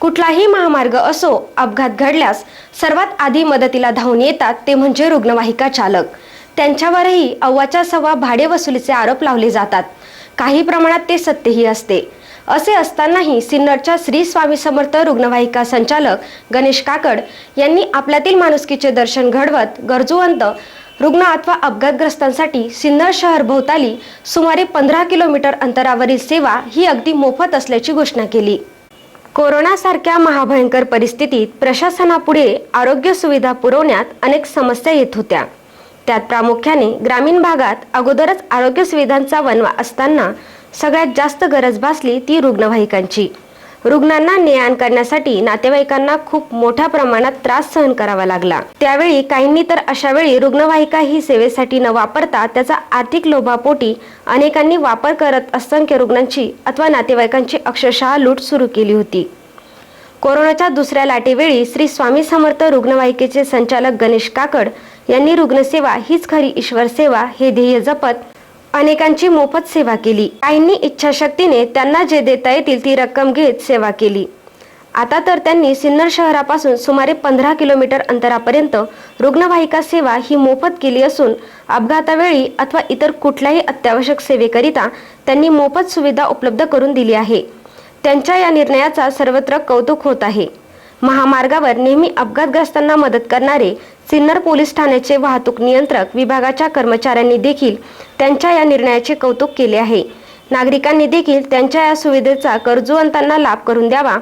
कुठलाही महामार्ग असो अपघात घडल्यास सर्वात आधी मदतीला धावून येतात ते म्हणजे रुग्णवाहिका चालक. त्यांच्यावरही अव्वाच्या सव्वा भाडे वसुलीचे आरोप लावले जातात. काही प्रमाणात ते सत्यही असते. असे असतानाही सिन्नरच्या श्री स्वामी समर्थ रुग्णवाहिका संचालक गणेश काकड यांनी आपल्यातील माणुसकीचे दर्शन घडवत गरजूवंत रुग्ण अथवा अपघातग्रस्तांसाठी सिन्नर शहर भोवताली सुमारे पंधरा किलोमीटर अंतरावरील सेवा ही अगदी मोफत असल्याची घोषणा केली. कोरोनासारख्या महाभयंकर परिस्थितीत प्रशासनापुढे आरोग्य सुविधा पुरवण्यात अनेक समस्या येत होत्या. त्यात प्रामुख्याने ग्रामीण भागात अगोदरच आरोग्य सुविधांचा वनवा असताना सगळ्यात जास्त गरज भासली ती रुग्णवाहिकांची. रुग्णांना ने आण करण्यासाठी नातेवाईकांना खूप मोठ्या प्रमाणात त्रास सहन करावा लागला. त्यावेळी काहींनी तर अशा वेळी रुग्णवाहिका ही सेवेसाठी न वापरता त्याचा आर्थिक लोभापोटी अनेकांनी वापर करत असंख्य रुग्णांची अथवा नातेवाईकांची अक्षरशः लूट सुरू केली होती. कोरोनाच्या दुसऱ्या लाटेवेळी श्री स्वामी समर्थ रुग्णवाहिकेचे संचालक गणेश काकड यांनी रुग्णसेवा हीच खरी ईश्वर सेवा हे ध्येय जपत अनेकांची मोफत सेवा केली. काहींनी इच्छाशक्तीने त्यांना जे देता येतील ती रक्कम घेत सेवा केली. आता तर त्यांनी सिन्नर शहरापासून सुमारे पंधरा किलोमीटर अंतरापर्यंत रुग्णवाहिका सेवा ही मोफत केली असून अपघातावेळी अथवा इतर कुठल्याही अत्यावश्यक सेवेकरिता त्यांनी मोफत सुविधा उपलब्ध करून दिली आहे. त्यांच्या या निर्णयाचा सर्वत्र कौतुक होत आहे. महामार्गावर नेहमी अपघातग्रस्तांना मदत करणारे सिन्नर पोलीस ठाण्याचे वाहतूक नियंत्रक विभागाच्या कर्मचाऱ्यांनी देखील त्यांच्या या निर्णयाचे कौतुक केले आहे. नागरिकांनी देखील त्यांच्या या सुविधेचा गरजूवंतांना लाभ करून द्यावा.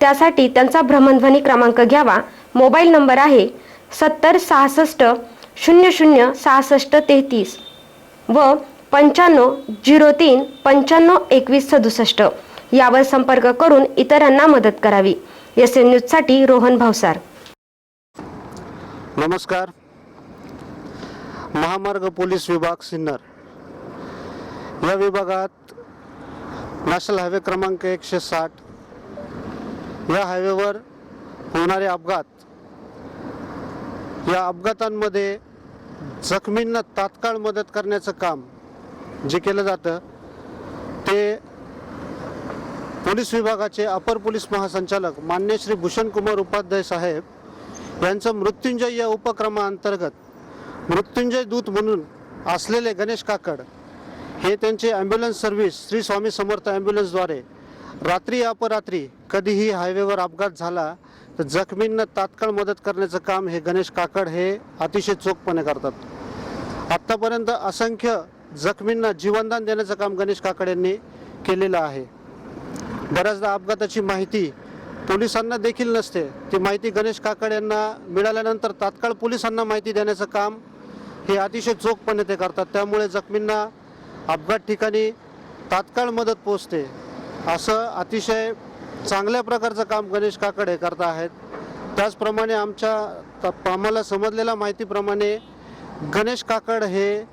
त्यासाठी त्यांचा भ्रमणध्वनी क्रमांक घ्यावा. मोबाईल नंबर आहे सत्तर सहासष्ट शून्य शून्य सहासष्ट तेहतीस व पंच्याण्णव झिरो तीन पंच्याण्णव एकवीस सदुसष्ट. यावर संपर्क करून इतरांना मदत करावी. एस एन न्यूजसाठी रोहन भावसार. नमस्कार. महामार्ग पोलीस विभाग सिन्नर. या विभागात नॅशनल हायवे क्रमांक एकशे साठ. या हायवेवर होणारे अपघात. या अपघातांमध्ये जखमींना तात्काळ मदत करण्याचं काम जे केलं जातं पोलीस विभागाचे अपर पोलीस महासंचालक मान्य श्री भूषण कुमार उपाध्याय साहेब यांचं मृत्युंजय या उपक्रमाअंतर्गत मृत्युंजय दूत म्हणून असलेले गणेश काकड हे त्यांचे ॲम्ब्युलन्स सर्व्हिस श्री स्वामी समर्थ ॲम्ब्युलन्सद्वारे रात्री अपरात्री कधीही हायवेवर अपघात झाला तर जखमींना तात्काळ मदत करण्याचं काम हे गणेश काकड हे अतिशय चोखपणे करतात. आत्तापर्यंत असंख्य जखमींना जीवनदान देण्याचं काम गणेश काकड यांनी केलेलं आहे. बऱ्याचदा अपघाताची माहिती पोलिसांना देखील नसते. ती माहिती गणेश काकड यांना मिळाल्यानंतर तात्काळ पोलिसांना माहिती देण्याचं काम हे अतिशय चोखपणे ते करतात. त्यामुळे जखमींना अपघात ठिकाणी तात्काळ मदत पोचते असं अतिशय चांगल्या प्रकारचं काम गणेश काकड हे करत आहेत. त्याचप्रमाणे आमच्या आम्हाला समजलेल्या माहितीप्रमाणे गणेश काकड हे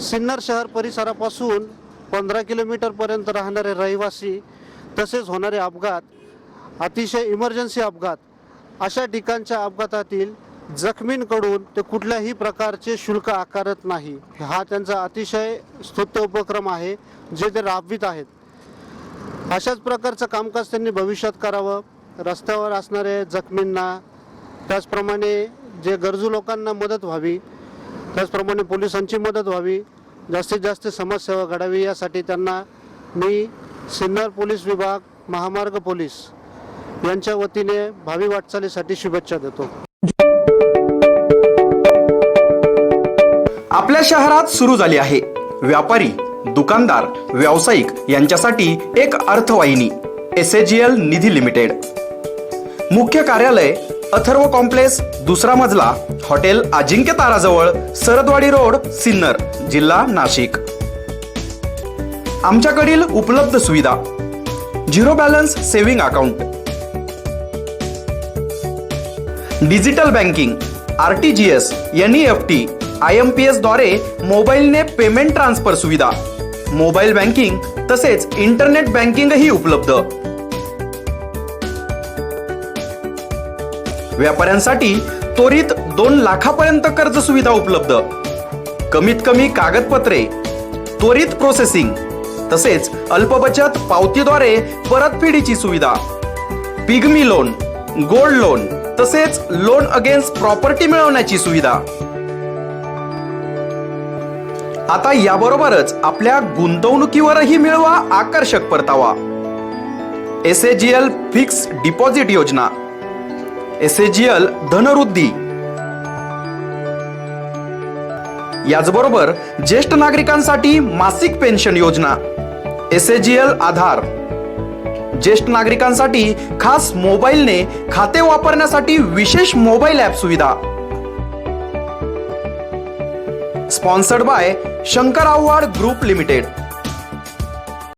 सिन्नर शहर परिसरापासून पंधरा किलोमीटरपर्यंत राहणारे रहिवासी तसेच होणारे अपघात अतिशय इमर्जन्सी अपघात अशा ठिकाणच्या अपघातातील जखमींकडून ते कुठल्याही प्रकारचे शुल्क आकारत नाही. हा त्यांचा अतिशय स्तुत्य उपक्रम आहे जे ते राबवित आहेत. अशाच प्रकारचं कामकाज त्यांनी भविष्यात करावं. रस्त्यावर असणारे जखमींना त्याचप्रमाणे जे गरजू लोकांना मदत व्हावी त्याचप्रमाणे पोलिसांची मदत व्हावी जास्तीत जास्त समाजसेवा घडावी यासाठी त्यांना मी सिन्नर पोलीस विभाग महामार्ग पोलीस यांच्या वतीने भावी वाटचालीसाठी शुभेच्छा देतो. आपल्या शहरात सुरू झाली आहे. व्यापारी दुकानदार व्यावसायिक यांच्यासाठी एक अर्थवाहिनी S A G L Nidhi limited. मुख्य कार्यालय अथर्व कॉम्प्लेक्स दुसरा मजला हॉटेल अजिंक्य ताराजवळ सरदवाडी रोड सिन्नर जिल्हा नाशिक. आमच्याकडील उपलब्ध सुविधा. Zero balance saving account. Digital banking R T G S N E F T I M P एसद्वारे मोबाईलने पेमेंट ट्रान्सफर सुविधा. मोबाईल बँकिंग तसेच इंटरनेट बँकिंगही उपलब्ध. व्यापाऱ्यांसाठी त्वरित दोन लाखापर्यंत कर्ज सुविधा उपलब्ध. कमीत कमी कागदपत्रे त्वरित प्रोसेसिंग तसेच अल्पबचत पावतीद्वारे परतफेडीची सुविधा. पिगमी लोन गोल्ड लोन तसेच लोन अगेन्स्ट प्रॉपर्टी मिळवण्याची सुविधा. आता याबरोबरच आपल्या गुंतवणुकीवरही मिळवा आकर्षक परतावा. एस एल फिक्स डिपॉझिट योजना. एस एल धनवृद्धी. याचबरोबर ज्येष्ठ नागरिकांसाठी मासिक पेन्शन योजना एस एल आधार. ज्येष्ठ नागरिकांसाठी खास मोबाईलने खाते वापरण्यासाठी विशेष मोबाईल ॲप सुविधा. Sponsored by Shankar Avhad group limited.